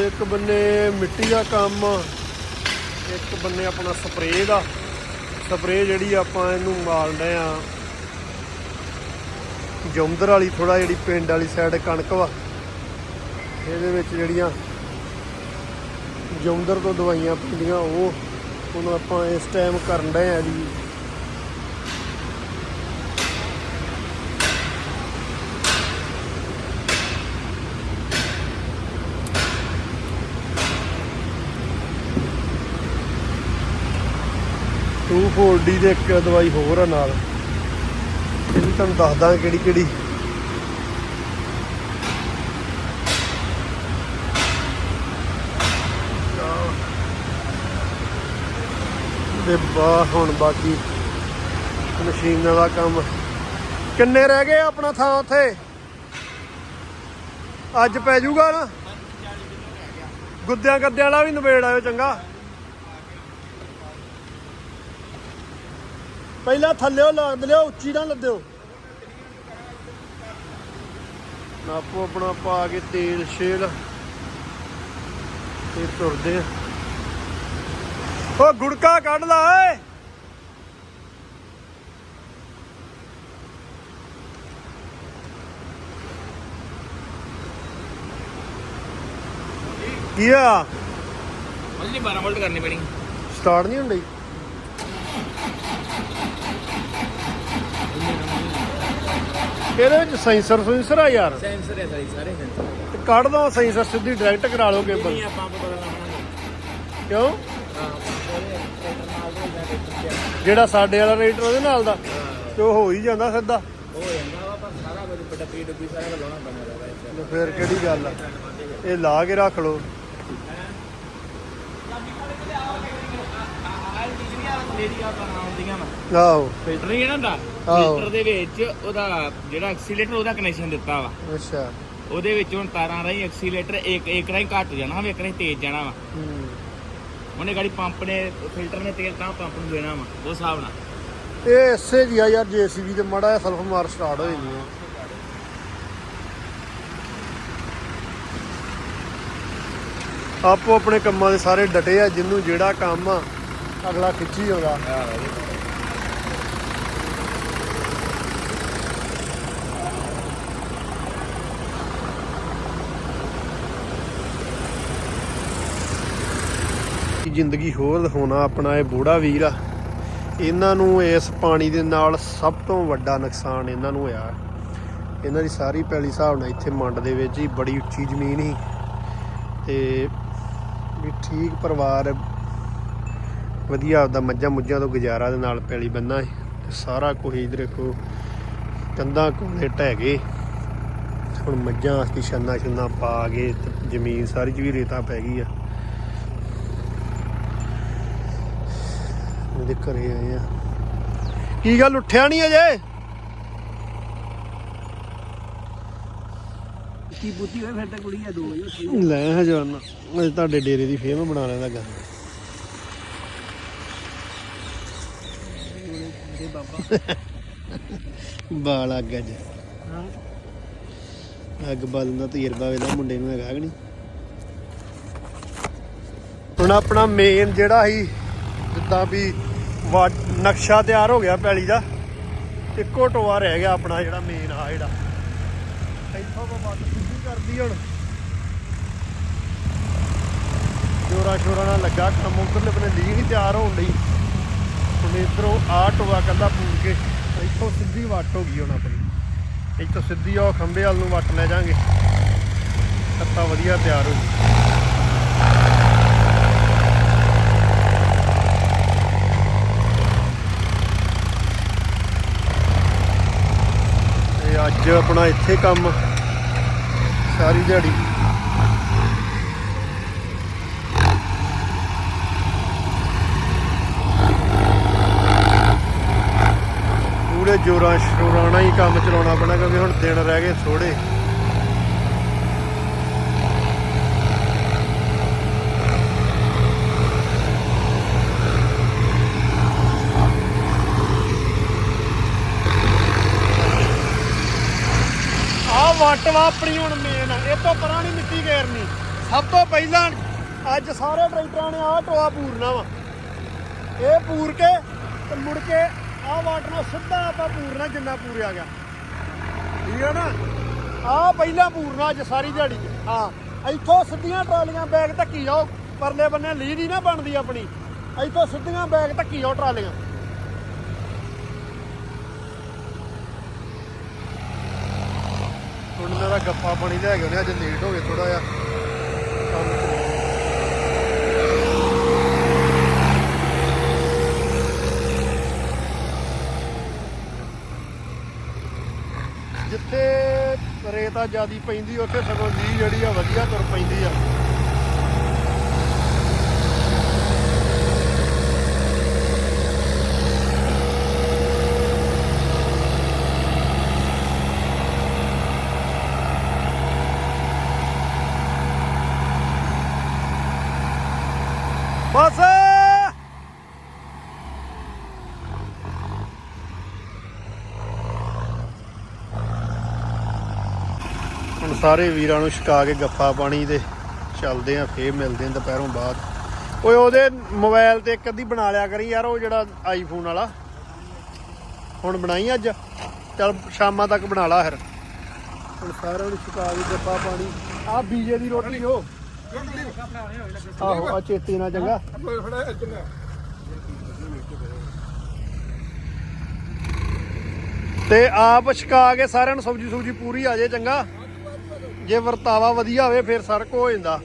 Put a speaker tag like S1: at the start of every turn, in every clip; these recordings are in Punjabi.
S1: ਇੱਕ ਬੰਨੇ ਮਿੱਟੀ ਦਾ ਕੰਮ ਇੱਕ ਬੰਨੇ ਆਪਣਾ ਸਪਰੇਅ ਦਾ। ਸਪਰੇਅ ਜਿਹੜੀ ਆਪਾਂ ਇਹਨੂੰ ਮਾਰਦੇ ਆ। ਜੁੰਦਰ ਵਾਲੀ ਥੋੜਾ ਜਿਹੜੀ ਪਿੰਡ ਵਾਲੀ ਸਾਈਡ ਕਣਕ ਵਾ, ਇਹਦੇ ਵਿੱਚ ਜਿਹੜੀਆਂ ਜੁੰਦਰ ਤੋਂ ਦਵਾਈਆਂ ਪੈਂਦੀਆਂ, ਉਹ ਹੁਣ ਆਪਾਂ ਇਸ ਟਾਈਮ ਕਰਨ ਡਏ ਆ ਜੀ। ਟੂ ਡੀ ਦੇ ਇੱਕ ਦਵਾਈ ਹੋਰ ਆ ਨਾਲ। ਇਹ ਵੀ ਤੁਹਾਨੂੰ ਦੱਸਦਾ ਕਿਹੜੀ ਕਿਹੜੀ। ਤੇ ਬਾ ਹੁਣ ਬਾਕੀ ਮਸ਼ੀਨਾਂ ਦਾ ਕੰਮ। ਕਿੰਨੇ ਰਹਿ ਗਏ ਆਪਣਾ ਥਾਂ ਉੱਥੇ? ਅੱਜ ਪੈ ਜਾਊਗਾ ਨਾ? ਗੁੱਦਿਆਂ ਗੱਦਿਆਂ ਵਾਲਾ ਵੀ ਨਿਬੇੜ ਆਇਓ ਚੰਗਾ। ਪਹਿਲਾਂ ਥੱਲਿਓ ਲੱਦ ਲਿਓ ਉੱਚੀ ਨਾ ਲੱਦਿਓ। ਨਾਪੋ ਆਪਣਾ ਪਾ ਕੇ ਤੇਲ ਛੇਲ ਤੇ ਤੁਰਦੇ ਆ। ਓ ਗੁੜਕਾ ਕੱਢ ਲਾ ਏ ਕੀ ਆ
S2: ਮੱਲੀ 12 ਵੋਲਟ ਕਰਨੀ ਪੈਣੀ।
S1: ਸਟਾਰਟ ਨਹੀਂ ਹੁੰਦੀ। ਇਹਦੇ ਵਿੱਚ ਸੈਂਸਰ ਸੈਂਸਰ ਆ ਯਾਰ।
S2: ਸੈਂਸਰ ਹੈ ਸਾਰੇ ਸਾਰੇ ਸੈਂਸਰ।
S1: ਤੇ ਕੱਢ ਦੋ ਸੈਂਸਰ ਸਿੱਧੀ ਡਾਇਰੈਕਟ ਕਰਾ ਲਓ ਕੇਬਲ।
S2: ਨਹੀਂ ਆਪਾਂ ਪੰਪ ਬਦਲਣਾ
S1: ਕਿਉਂ? ਜਿਹੜਾ ਸਾਡੇ ਵਾਲਾ ਰੇਟਰ ਉਹਦੇ ਨਾਲ ਦਾ। ਤੇ ਉਹ ਹੋ ਹੀ ਜਾਂਦਾ ਸਿੱਧਾ।
S2: ਹੋ ਜਾਂਦਾ ਵਾ ਪਰ ਸਾਰਾ ਕੁਝ ਬੜਾ ਪੀ ਡੱਬੀ ਸਾਰਾ ਕੁਝ ਲਾਉਣਾ ਰਹਿੰਦਾ
S1: ਤੇ ਫਿਰ ਕਿਹੜੀ ਗੱਲ ਆ? ਇਹ ਲਾ ਕੇ ਰੱਖ ਲਓ। ਆਹੋ।
S2: ਫਿਲਟਰ ਨਹੀਂ ਹੈ ਨਾ ਦਾ?
S1: ਆਹੋ।
S2: ਫਿਲਟਰ ਦੇ ਵਿੱਚ ਉਹਦਾ ਜਿਹੜਾ ਐਕਸੀਲੇਟਰ ਉਹਦਾ ਕਨੈਕਸ਼ਨ ਦਿੱਤਾ ਵਾ।
S1: ਅੱਛਾ।
S2: ਉਹਦੇ ਵਿੱਚ ਹੁਣ ਤਾਰਾਂ ਰਾਹੀਂ ਐਕਸੀਲੇਟਰ ਇੱਕ ਇੱਕ ਰਾਹੀਂ ਘੱਟ ਜਾਣਾ ਵਾ ਇੱਕ ਰਾਹੀਂ ਤੇਜ਼ ਜਾਣਾ ਵਾ।
S1: ਹੂੰ।
S2: ਉਹਨੇ ਗਾੜੀ ਪੰਪ ਨੇ ਫਿਲਟਰ ਨੇ ਤੇਲ ਤਾਂ ਪੰਪ ਨੂੰ ਦੇਣਾ ਵਾ ਉਹ ਹਿਸਾਬ ਨਾਲ।
S1: ਇਹ ਐਸੇ ਜੀ ਆ ਯਾਰ ਜੀਸੀਬੀ ਤੇ ਮੜਾ ਜਿਹਾ ਸਲਫ ਮਾਰ ਸਟਾਰਟ ਹੋ ਜਾਂਦੀ ਆ ਆਪੋ ਆਪਣੇ ਕੰਮਾਂ ਦੇ ਸਾਰੇ ਡਟੇ ਆ ਜਿੰਨੂੰ ਜਿਹੜਾ ਕੰਮ ਆ ਅਗਲਾ ਖਿੱਚੀ ਆਉਂਦਾ ਜ਼ਿੰਦਗੀ ਹੋਰ ਦਿਖਾਉਣਾ ਆਪਣਾ ਇਹ ਬੋੜਾ ਵੀਰ ਆ। ਇਹਨਾਂ ਨੂੰ ਇਸ ਪਾਣੀ ਦੇ ਨਾਲ ਸਭ ਤੋਂ ਵੱਡਾ ਨੁਕਸਾਨ ਇਹਨਾਂ ਨੂੰ ਹੋਇਆ। ਇਹਨਾਂ ਦੀ ਸਾਰੀ ਪੈਲੀ ਹਿਸਾਬ ਨਾਲ ਇੱਥੇ ਮੰਡ ਦੇ ਵਿੱਚ ਹੀ ਬੜੀ ਉੱਚੀ ਜ਼ਮੀਨ ਸੀ। ਤੇ ਵੀ ਠੀਕ ਪਰਿਵਾਰ ਵਧੀਆ ਆਪਦਾ ਮੱਝਾਂ ਮੁੱਝਾਂ ਤੋਂ ਗੁਜ਼ਾਰਾ ਦੇ ਨਾਲ ਪੈਲੀ ਬੰਨਾ ਤੇ ਸਾਰਾ ਕੁਝ ਇਧਰ ਦੇਖੋ ਕੰਧਾਂ ਕੋਲੇ ਢਹਿ ਗਏ। ਹੁਣ ਮੱਝਾਂ ਵਾਸਤੇ ਛੰਨਾ ਛੰਨਾ ਪਾ ਕੇ ਜ਼ਮੀਨ ਸਾਰੀ ਚ ਵੀ ਰੇਤਾ ਪੈ ਗਈ ਆ। ਉਹਦੇ ਘਰੇ ਆਏ ਆ। ਕੀ ਗੱਲ ਉੱਠਿਆ ਨਹੀਂ ਅਜੇ?
S2: ਕੀ ਬੁੱਤੀ ਹੋਏ ਫਿਰ ਤਾਂ ਕੁੜੀ ਆ 2 ਵਜੇ
S1: ਲੈ ਹਜਾਨ ਮੈਂ ਤੁਹਾਡੇ ਡੇਰੇ ਦੀ ਫੇਮ ਬਣਾ ਲੈਂਦਾ ਗਾ।
S2: ਦੇ ਬਾਬਾ।
S1: ਬਾਲ ਅੱਗ ਅੱਜ। ਅੱਗ ਬਾਲਣ ਦਾ ਤਜਰਬਾ ਵੇਲਾ ਮੁੰਡੇ ਨੂੰ ਹੈਗਾ ਕਿ ਨਹੀਂ। ਹੁਣ ਆਪਣਾ ਮੇਨ ਜਿਹੜਾ ਸੀ ਜਿੱਦਾਂ ਵੀ ਨਕਸ਼ਾ ਤਿਆਰ ਹੋ ਗਿਆ ਪੈਲੀ ਦਾ ਇੱਕੋ ਟੋਆ ਰਹਿ ਗਿਆ ਆਪਣਾ ਜਿਹੜਾ ਮੇਨ ਆ ਜਿਹੜਾ। ਇੱਥੋਂ ਤੋਂ ਵੱਟ ਸਿੱਧੀ ਕਰਦੀ ਹੁਣ। ਜੋਰਾ ਸ਼ੋਰਾ ਨਾਲ ਲੱਗਾ ਕੰਮ ਉਧਰਲੇ ਬਨੇ ਲੀਹ ਨਹੀਂ ਤਿਆਰ ਹੋਣ ਲਈ ਹੁਣ ਇਧਰੋਂ ਆ ਟੋਆ ਕੰਦਾ ਪੂਰ ਕੇ। ਇੱਥੋਂ ਸਿੱਧੀ ਵੱਟ ਹੋ ਗਈ ਹੁਣ ਆਪਣੀ। ਇੱਥੋਂ ਸਿੱਧੀ ਉਹ ਖੰਬੇ ਵੱਲ ਨੂੰ ਵੱਟ ਲੈ ਜਾਾਂਗੇ। ਕੱਤਾ ਵਧੀਆ ਤਿਆਰ ਹੋ ਜੂ ਅੱਜ ਆਪਣਾ ਇੱਥੇ ਕੰਮ। ਸਾਰੀ ਦਿਹਾੜੀ। ਪੂਰੇ ਜੋਰਾਂ ਸ਼ੋਰਾਂ ਨਾਲ ਹੀ ਕੰਮ ਚਲਾਉਣਾ ਪੈਣਾ ਕਿਉਂਕਿ ਹੁਣ ਦਿਨ ਰਹਿ ਗਏ ਥੋੜੇ ਆਹ ਵੱਟ ਆਪਣੀ ਹੁਣ ਮੇਨ ਇਹ ਤੋਂ ਪਰਾਂ ਨਹੀਂ ਮਿੱਟੀ ਗੇਰਨੀ ਸਭ ਤੋਂ ਪਹਿਲਾਂ ਅੱਜ ਸਾਰੇ ਟਰੈਕਟਰਾਂ ਨੇ ਆਹ ਟੋਆ ਪੂਰਨਾ ਵਾ। ਇਹ ਪੂਰ ਕੇ ਤੇ ਮੁੜ ਕੇ ਆਹ ਵਾਟਰ ਨਾਲ ਸਿੱਧਾ ਆਪਾਂ ਪੂਰਨਾ ਜਿੰਨਾ ਪੂਰਿਆ ਗਿਆ। ਠੀਕ ਹੈ ਨਾ? ਆਹ ਪਹਿਲਾਂ ਪੂਰਨਾ ਅੱਜ ਸਾਰੀ ਦਿਹਾੜੀ। ਹਾਂ, ਇੱਥੋਂ ਸਿੱਧੀਆਂ ਟਰਾਲੀਆਂ ਬੈਗ ਧੱਕੀ ਜਾਓ, ਪਰਲੇ ਬੰਨੇ ਲੀਹ ਨਹੀਂ ਨਾ ਬਣਦੀ ਆਪਣੀ। ਇੱਥੋਂ ਸਿੱਧੀਆਂ ਬੈਗ ਧੱਕੀ ਜਾਓ ਟਰਾਲੀਆਂ। ਹੁਣ ਮੇਰਾ ਗੱਪਾ ਪਾਣੀ ਲੈ ਗਏ ਨੇ ਅੱਜ ਲੇਟ ਹੋ ਗਏ ਥੋੜਾ ਜਿਹਾ ਕੰਮ ਚ। ਜਿੱਥੇ ਰੇਤਾ ਜਿਆਦੀ ਪੈਂਦੀ ਉੱਥੇ ਸਗੋਂ ਜੀ ਜਿਹੜੀ ਆ ਵਧੀਆ ਤੁਰ ਪੈਂਦੀ ਆ। ਬਸ ਹੁਣ ਸਾਰੇ ਵੀਰਾਂ ਨੂੰ ਛਕਾ ਕੇ ਗੱਫਾ ਪਾਣੀ ਤੇ ਚੱਲਦੇ ਆ, ਫੇਰ ਮਿਲਦੇ ਆ ਦੁਪਹਿਰੋਂ ਬਾਅਦ। ਓਏ, ਉਹਦੇ ਮੋਬਾਈਲ ਤੇ ਇੱਕ ਅੱਧੀ ਬਣਾ ਲਿਆ ਕਰੀ ਯਾਰ, ਉਹ ਜਿਹੜਾ ਆਈਫੋਨ ਵਾਲਾ। ਹੁਣ ਬਣਾਈ ਅੱਜ? ਚੱਲ ਸ਼ਾਮਾਂ ਤੱਕ ਬਣਾ ਲਾ ਫਿਰ। ਹੁਣ ਸਾਰਿਆਂ ਨੂੰ ਛਕਾ ਕੇ ਗੱਫਾ ਪਾਣੀ। ਆ ਬੀਜੇ ਦੀ ਰੋਟੀ ਹੋ ਆਹੋ ਆ ਚੇਤੇ ਨਾ ਚੰਗਾ। ਤੇ ਆਪ ਛਕਾ ਕੇ ਸਾਰਿਆਂ ਨੂੰ ਸਬਜੀ ਸੁਬਜੀ ਪੂਰੀ ਆ ਜੇ ਚੰਗਾ। ਜੇ ਵਰਤਾਵਾ ਵਧੀਆ ਹੋਵੇ ਫਿਰ ਸਰਕ ਹੋ ਜਾਂਦਾ।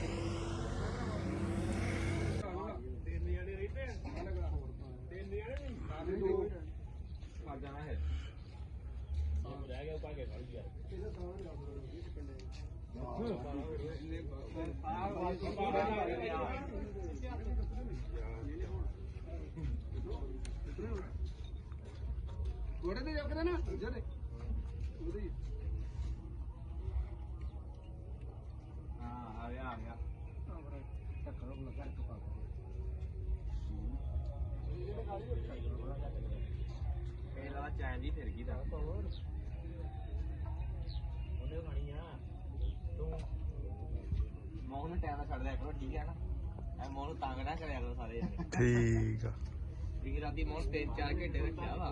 S3: ਗੋੜੇ ਤੇ ਜੋਕਦੇ ਨਾ ਜਿਹੜੇ ਉਹਦੇ
S2: ਹਾਂ ਆ ਗਿਆ ਆ ਗਿਆ
S3: ਟੱਕਰੋ ਲੱਗਾ ਇੱਕ ਪਾ
S2: ਇਹ ਦੀ ਫਿਰ ਗਈ ਦਾ ਉਹਨੇ ਖਾਣੀ ਆ। ਤੂੰ ਮੋਹਨ ਨੂੰ ਟਾਈਮ ਨਾਲ ਛੱਡ ਦਿਆ ਕਰੋ ਠੀਕ ਹੈ ਨਾ? ਐ ਮੋਹਨ ਨੂੰ ਤੰਗ ਨਾ ਕਰਿਆ ਕਰੋ ਸਾਰੇ ਜਣੇ।
S1: ਠੀਕ ਆ।
S2: ਵੀ ਰਾਤੀ ਮੋਹਨ 3-4 ਘੰਟੇ ਰੱਖਿਆ ਵਾ।